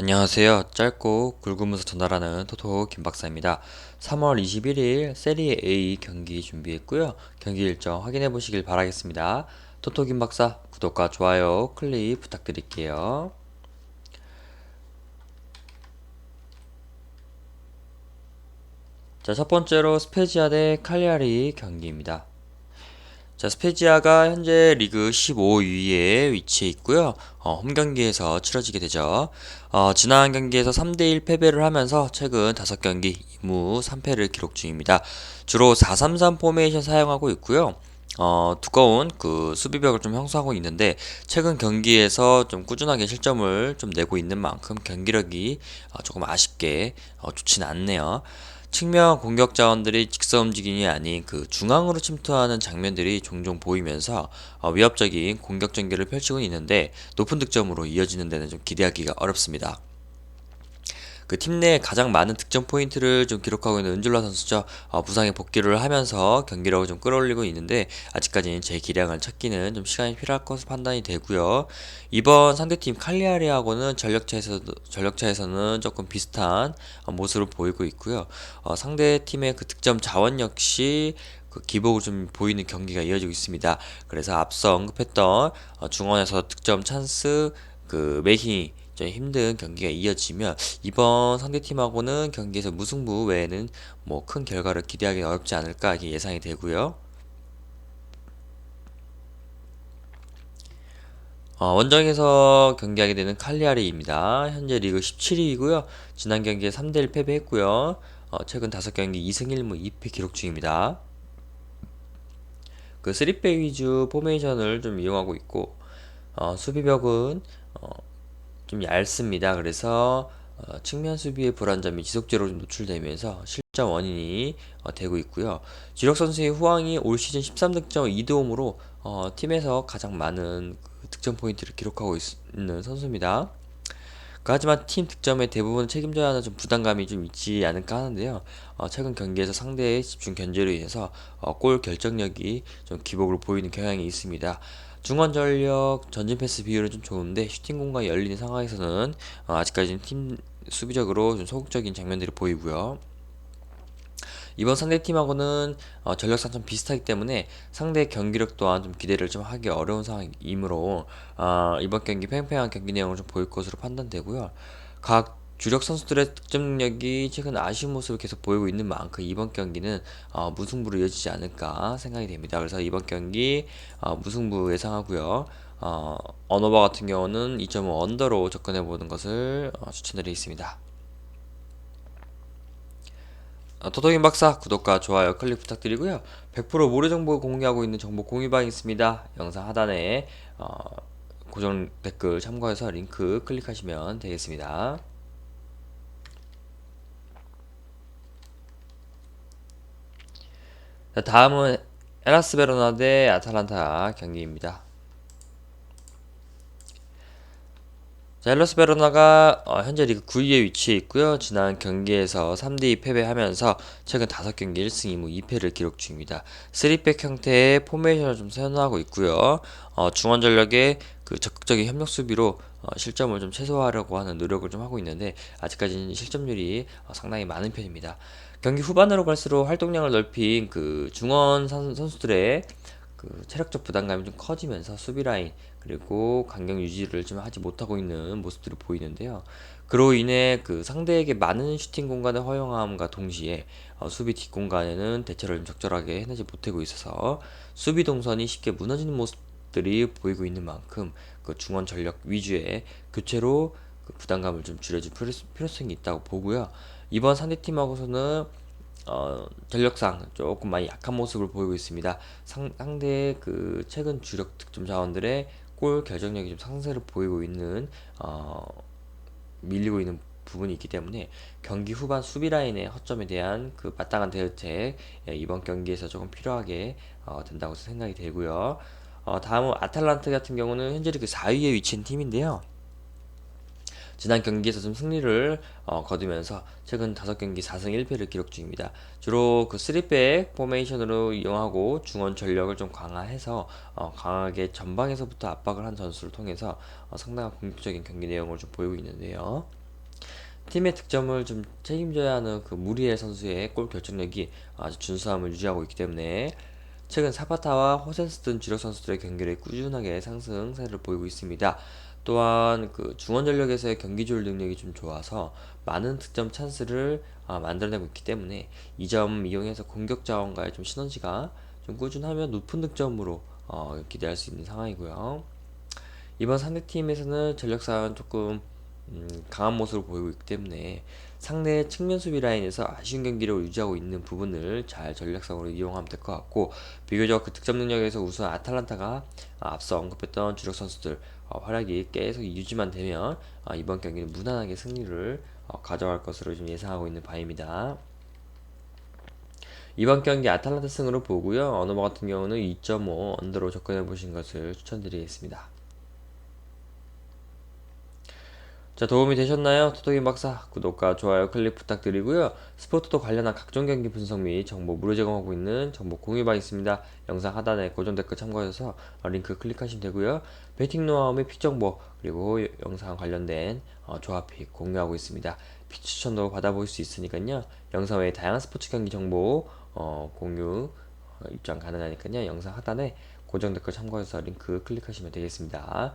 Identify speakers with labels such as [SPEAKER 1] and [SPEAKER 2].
[SPEAKER 1] 안녕하세요. 짧고 굵으면서 전달하는 토토 김박사입니다. 3월 21일 세리에 A 경기 준비했고요. 경기 일정 확인해 보시길 바라겠습니다. 토토 김박사 구독과 좋아요 클릭 부탁드릴게요. 자, 첫 번째로 스페지아 대 칼리아리 경기입니다. 자, 스페지아가 현재 리그 15위에 위치해 있고요. 어, 홈 경기에서 치러지게 되죠. 어, 지난 경기에서 3대1 패배를 하면서 최근 5경기 2무 3패를 기록 중입니다. 주로 4-3-3 포메이션 사용하고 있고요. 어, 두꺼운 그 수비벽을 좀 형성하고 있는데 최근 경기에서 좀 꾸준하게 실점을 좀 내고 있는 만큼 경기력이 어, 조금 아쉽게 어, 좋진 않네요. 측면 공격 자원들이 직선 움직임이 아닌 그 중앙으로 침투하는 장면들이 종종 보이면서 어, 위협적인 공격 전개를 펼치고 있는데 높은 득점으로 이어지는 데는 좀 기대하기가 어렵습니다. 그 팀 내 가장 많은 득점 포인트를 좀 기록하고 있는 은줄라 선수죠. 어, 부상에 복귀를 하면서 경기력을 좀 끌어올리고 있는데 아직까지는 제 기량을 찾기는 좀 시간이 필요할 것으로 판단이 되고요. 이번 상대팀 칼리아리하고는 전력차에서 전력차에서는 조금 비슷한 어, 모습을 보이고 있고요. 어, 상대팀의 그 득점 자원 역시 그 기복을 좀 보이는 경기가 이어지고 있습니다. 그래서 앞서 언급했던 어, 중원에서 득점 찬스 그 메이킹이 좀 힘든 경기가 이어지면 이번 상대팀하고는 경기에서 무승부 외에는 뭐 큰 결과를 기대하기 어렵지 않을까 이렇게 예상이 되고요. 어, 원정에서 경기하게 되는 칼리아리입니다. 현재 리그 17위이고요. 지난 경기에 3대1 패배했고요. 어, 최근 5경기 2승 1무 2패 기록 중입니다. 그 3백 위주 포메이션을 좀 이용하고 있고 어, 수비벽은 어, 좀 얇습니다. 그래서 어, 측면 수비의 불안점이 지속적으로 좀 노출되면서 실점 원인이 어, 되고 있고요. 주력 선수의 후왕이 올 시즌 13득점 2도움으로 어, 팀에서 가장 많은 그 득점 포인트를 기록하고 있, 는 선수입니다. 그 하지만 팀 득점의 대부분 책임져야 하는 좀 부담감이 좀 있지 않을까 하는데요. 어, 최근 경기에서 상대의 집중 견제로 인해서 어, 골 결정력이 좀 기복으로 보이는 경향이 있습니다. 중원 전력 전진 패스 비율은 좀 좋은데 슈팅 공간이 열리는 상황에서는 어, 아직까지는 팀 수비적으로 좀 소극적인 장면들이 보이고요. 이번 상대 팀하고는 어, 전력 상점 비슷하기 때문에 상대 경기력 또한 좀 기대를 좀 하기 어려운 상황이므로 어, 이번 경기 팽팽한 경기 내용을 좀 보일 것으로 판단되고요. 각 주력 선수들의 득점 능력이 최근 아쉬운 모습을 계속 보이고 있는 만큼 이번 경기는 어, 무승부로 이어지지 않을까 생각이 됩니다. 그래서 이번 경기 어, 무승부 예상하고요. 어, 언어바 같은 경우는 2.5 언더로 접근해 보는 것을 어, 추천드리겠습니다. 어, 토토긴 박사 구독과 좋아요 클릭 부탁드리고요. 100% 무료 정보 공유하고 있는 정보 공유방이 있습니다. 영상 하단에 어, 고정 댓글 참고해서 링크 클릭하시면 되겠습니다. 다음은 에라스 베로나 대 아탈란타 경기입니다. 자, 헬러스 베로나가 어, 현재 리그 9위에 위치해 있고요. 지난 경기에서 3대2 패배하면서 최근 5경기 1승 2무 2패를 기록 중입니다. 3백 형태의 포메이션을 좀 선호하고 있고요. 어, 중원 전력의 그 적극적인 협력 수비로 어, 실점을 좀 최소화하려고 하는 노력을 좀 하고 있는데 아직까지는 실점률이 어, 상당히 많은 편입니다. 경기 후반으로 갈수록 활동량을 넓힌 그 중원 선, 선수들의 그 체력적 부담감이 좀 커지면서 수비 라인 그리고 간격 유지를 좀 하지 못하고 있는 모습들이 보이는데요. 그로 인해 그 상대에게 많은 슈팅 공간을 허용함과 동시에 어, 수비 뒷공간에는 대처를 좀 적절하게 해내지 못하고 있어서 수비 동선이 쉽게 무너지는 모습들이 보이고 있는 만큼 그 중원 전력 위주의 교체로 그 부담감을 좀 줄여줄 필요성이 있다고 보고요. 이번 상대팀하고서는 어, 전력상 조금 많이 약한 모습을 보이고 있습니다. 상, 상대의 그 최근 주력 득점 자원들의 골 결정력이 좀 상세를 보이고 있는 어, 밀리고 있는 부분이 있기 때문에 경기 후반 수비 라인의 허점에 대한 그 마땅한 대응책 예, 이번 경기에서 조금 필요하게 어, 된다고 생각이 되고요. 어, 다음은 아탈란타 같은 경우는 현재 그 4위에 위치한 팀인데요. 지난 경기에서 좀 승리를 어, 거두면서 최근 5경기 4승 1패를 기록 중입니다. 주로 그 3백 포메이션으로 이용하고 중원 전력을 좀 강화해서 어, 강하게 전방에서부터 압박을 한 전술을 통해서 어, 상당한 공격적인 경기 내용을 좀 보이고 있는데요. 팀의 득점을 좀 책임져야 하는 그 무리엘 선수의 골 결정력이 아주 준수함을 유지하고 있기 때문에 최근 사파타와 호센스 등 주력 선수들의 경기를 꾸준하게 상승세를 보이고 있습니다. 또한 그 중원 전력에서의 경기 조율 능력이 좀 좋아서 많은 득점 찬스를 아, 만들어내고 있기 때문에 이 점 이용해서 공격 자원과의 좀 시너지가 좀 꾸준하면 높은 득점으로 어, 기대할 수 있는 상황이고요. 이번 상대팀에서는 전력상은 조금 음, 강한 모습을 보이고 있기 때문에 상대 측면 수비 라인에서 아쉬운 경기를 유지하고 있는 부분을 잘 전략상으로 이용하면 될 것 같고 비교적 그 득점 능력에서 우선 아탈란타가 앞서 언급했던 주력 선수들 어, 활약이 계속 유지만 되면 어, 이번 경기는 무난하게 승리를 어, 가져갈 것으로 좀 예상하고 있는 바입니다. 이번 경기 아탈란타 승으로 보고요. 어너머 같은 경우는 2.5 언더로 접근해 보신 것을 추천드리겠습니다. 자, 도움이 되셨나요? 토토긴 박사 구독과 좋아요 클릭 부탁드리고요. 스포츠도 관련한 각종 경기 분석 및 정보 무료 제공하고 있는 정보 공유방 있습니다. 영상 하단에 고정 댓글 참고하셔서 링크 클릭하시면 되고요. 베팅 노하우 및 픽 정보 그리고 영상 관련된 어, 조합 픽 공유하고 있습니다. 픽 추천도 받아볼 수 있으니까요. 영상 외에 다양한 스포츠 경기 정보 어, 공유 어, 입장 가능하니까요. 영상 하단에 고정 댓글 참고해서 링크 클릭하시면 되겠습니다.